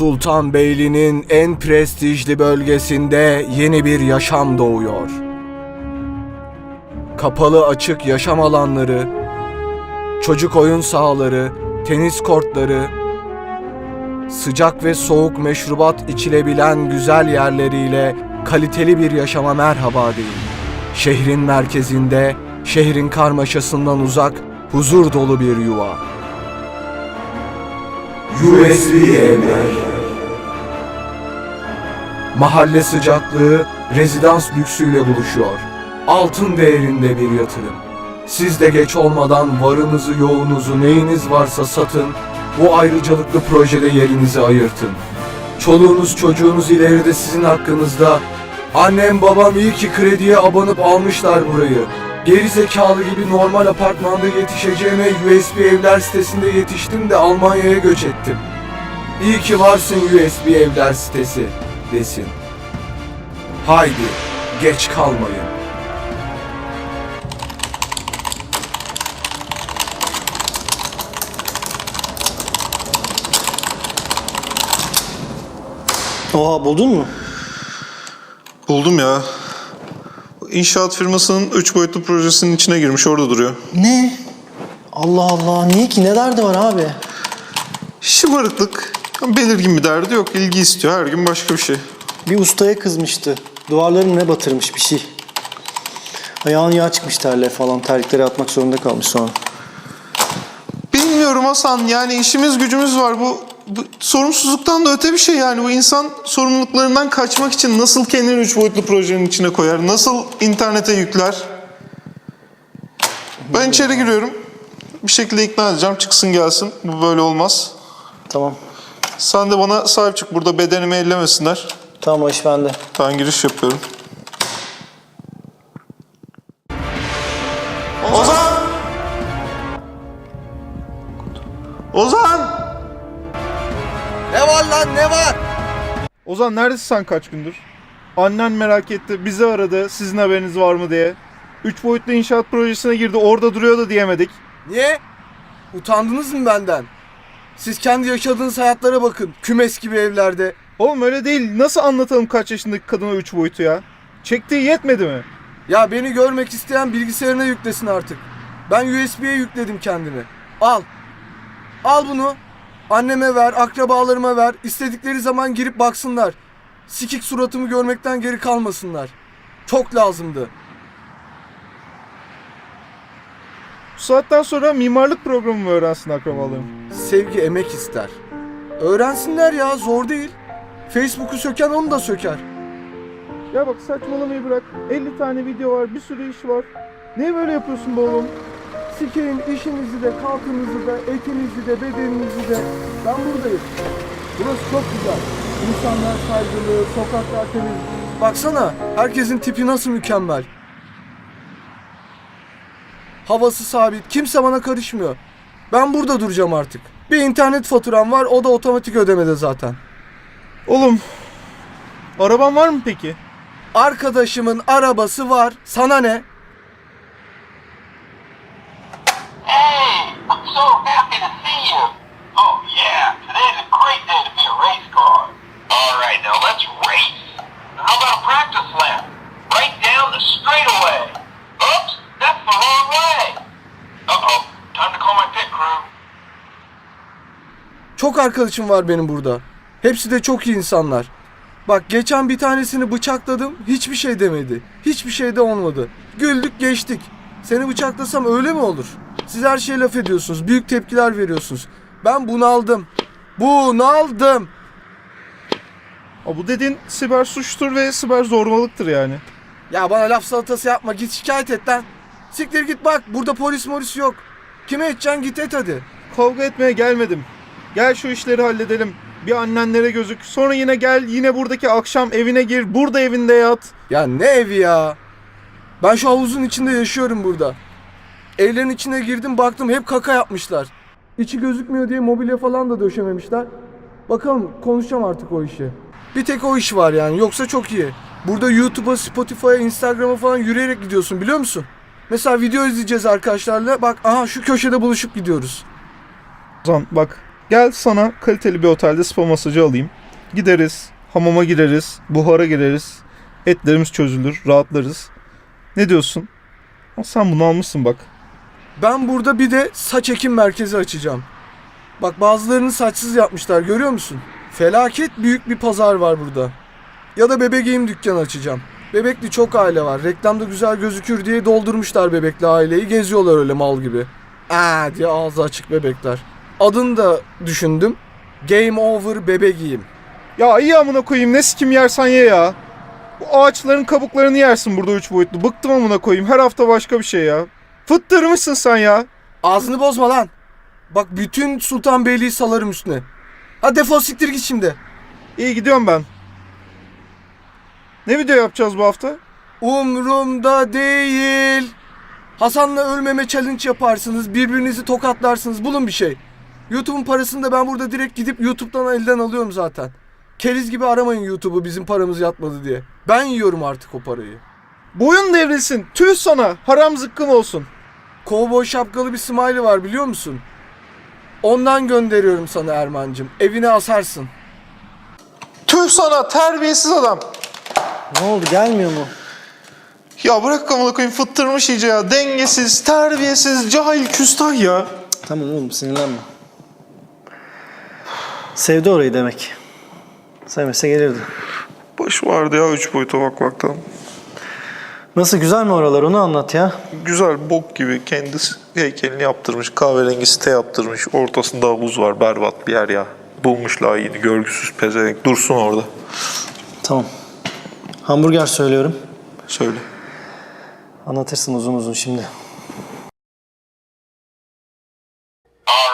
Sultanbeyli'nin en prestijli bölgesinde yeni bir yaşam doğuyor. Kapalı açık yaşam alanları, çocuk oyun sahaları, tenis kortları, sıcak ve soğuk meşrubat içilebilen güzel yerleriyle kaliteli bir yaşama merhaba deyin. Şehrin merkezinde, şehrin karmaşasından uzak, huzur dolu bir yuva. USB evler. Mahalle sıcaklığı rezidans lüksüyle buluşuyor. Altın değerinde bir yatırım. Siz de geç olmadan varınızı yoğunuzu neyiniz varsa satın, bu ayrıcalıklı projede yerinizi ayırtın. Çoluğunuz çocuğunuz ileride sizin hakkınızda. Annem babam iyi ki krediye abanıp almışlar burayı. Geri zekalı gibi normal apartmanda yetişeceğime USB evler sitesinde yetiştim de Almanya'ya göç ettim. İyi ki varsın USB evler sitesi desin. Haydi geç kalmayın. Oha buldun mu? Buldum ya. İnşaat firmasının 3 boyutlu projesinin içine girmiş orada duruyor. Ne? Allah Allah niye ki ne derdi var abi? Şımarıklık. Belirgin bir derdi yok. İlgi istiyor. Her gün başka bir şey. Bir ustaya kızmıştı. Duvarlarını ne batırmış bir şey. Ayağın yağ çıkmış terle falan. Terlikleri atmak zorunda kalmış sonra. Bilmiyorum Hasan. Yani işimiz gücümüz var. Bu, bu sorumsuzluktan da öte bir şey yani. Bu insan sorumluluklarından kaçmak için nasıl kendini 3 boyutlu projenin içine koyar? Nasıl internete yükler? Ben içeri giriyorum. Bir şekilde ikna edeceğim. Çıksın gelsin. Bu böyle olmaz. Tamam. Sen de bana sahip çık. Burada bedenimi ellemesinler. Tamam o iş bende. Ben giriş yapıyorum. Ozan! Ozan! Ne var lan ne var? Ozan neredesin sen kaç gündür? Annen merak etti, bizi aradı, sizin haberiniz var mı diye. Üç boyutlu inşaat projesine girdi, orada duruyordu diyemedik. Niye? Utandınız mı benden? Siz kendi yaşadığınız hayatlara bakın. Kümes gibi evlerde. Oğlum öyle değil, nasıl anlatalım kaç yaşındaki kadına üç boyutu ya? Çektiği yetmedi mi? Ya beni görmek isteyen bilgisayarına yüklesin artık. Ben USB'ye yükledim kendimi. Al. Al bunu. Anneme ver, akrabalarıma ver. İstedikleri zaman girip baksınlar. Sikik suratımı görmekten geri kalmasınlar. Çok lazımdı. Bu saatten sonra mimarlık programı mı öğrensin akrabalığım? Sevgi emek ister. Öğrensinler ya zor değil. Facebook'u söken onu da söker. Ya bak saçmalamayı bırak, 50 tane video var, bir sürü iş var. Niye böyle yapıyorsun be oğlum? Sikeyim işinizi de, kalkınızı da, etinizi de, bedeninizi de. Ben buradayım. Burası çok güzel. İnsanlar saygılı, sokaklar temiz. Baksana, herkesin tipi nasıl mükemmel. Havası sabit, kimse bana karışmıyor. Ben burada duracağım artık. Bir internet faturam var, o da otomatik ödemede zaten. Oğlum, araban var mı peki? Arkadaşımın arabası var, sana ne? So happy to see you. Oh yeah, today's a great day to be a race car. All right, now let's race. How about a practice lap? Right down the straightaway. Oops, that's the wrong way. Uh-oh, time to call my pit crew. Çok arkadaşım var benim burada. Hepsi de çok iyi insanlar. Bak geçen bir tanesini bıçakladım. Hiçbir şey demedi. Hiçbir şey de olmadı. Güldük geçtik. Seni bıçaklasam öyle mi olur? Siz her şeye laf ediyorsunuz. Büyük tepkiler veriyorsunuz. Ben bunaldım. Bunaldım. Aa, bu dediğin siber suçtur ve siber zorbalıktır yani. Ya bana laf salatası yapma. Git şikayet et lan. Siktir git bak. Burada polis moris yok. Kime edeceksin git et hadi. Kavga etmeye gelmedim. Gel şu işleri halledelim. Bir annenlere gözük. Sonra yine gel yine buradaki akşam evine gir. Burada evinde yat. Ya ne evi ya? Ben şu havuzun içinde yaşıyorum burada. Evlerin içine girdim baktım hep kaka yapmışlar. İçi gözükmüyor diye mobilya falan da döşememişler. Bakalım konuşacağım artık o işi. Bir tek o iş var yani yoksa çok iyi. Burada YouTube'a, Spotify'a, Instagram'a falan yürüyerek gidiyorsun biliyor musun? Mesela video izleyeceğiz arkadaşlarla. Bak aha şu köşede buluşup gidiyoruz. Ozan bak Gel sana kaliteli bir otelde spa masajı alayım. Gideriz, hamama gireriz, buhara gireriz. Etlerimiz çözülür, rahatlarız. Ne diyorsun? Sen bunu almışsın bak. Ben burada bir de saç ekim merkezi açacağım. Bak bazılarını saçsız yapmışlar görüyor musun? Felaket büyük bir pazar var burada. Ya da bebek giyim dükkanı açacağım. Bebekli çok aile var. Reklamda güzel gözükür diye doldurmuşlar bebekli aileyi. Geziyorlar öyle mal gibi. Aa diye ağzı açık bebekler. Adını da düşündüm. Game Over Bebe Giyim. Ya iyi amına koyayım ne sikim yersen ye ya. Bu ağaçların kabuklarını yersin burada üç boyutlu. Bıktım amına koyayım her hafta başka bir şey ya. Fıttırmışsın sen ya. Ağzını bozma lan. Bak bütün Sultanbeyli'yi salarım üstüne. Ha defol siktir git şimdi. İyi gidiyorum ben. Ne video yapacağız bu hafta? Umrumda değil. Hasan'la ölmeme challenge yaparsınız. Birbirinizi tokatlarsınız. Bulun bir şey. YouTube'un parasını da ben burada direkt gidip YouTube'dan elden alıyorum zaten. Keriz gibi aramayın YouTube'u bizim paramız yatmadı diye. Ben yiyorum artık o parayı. Boyun devrilsin. Tüh sana. Haram zıkkım olsun. Kovboy şapkalı bir smiley var biliyor musun? Ondan gönderiyorum sana Erman'cığım. Evine asarsın. Tüh sana terbiyesiz adam. Ne oldu gelmiyor mu? Ya bırak amına koyayım fıttırmış iyice ya. Dengesiz, terbiyesiz, cahil, küstah ya. Tamam oğlum sinirlenme. Sevdi orayı demek. Sevmese gelirdi. Baş vardı ya üç boyuta bakmaktan. Nasıl güzel mi oralar onu anlat ya. Güzel bok gibi kendisi heykelini yaptırmış. Kahverengi site yaptırmış. Ortasında havuz var. Berbat bir yer ya. Bulmuş layığını. Görgüsüz pezevenk. Dursun orada. Tamam. Hamburger söylüyorum. Söyle. Anlatırsın uzun uzun şimdi. Oh!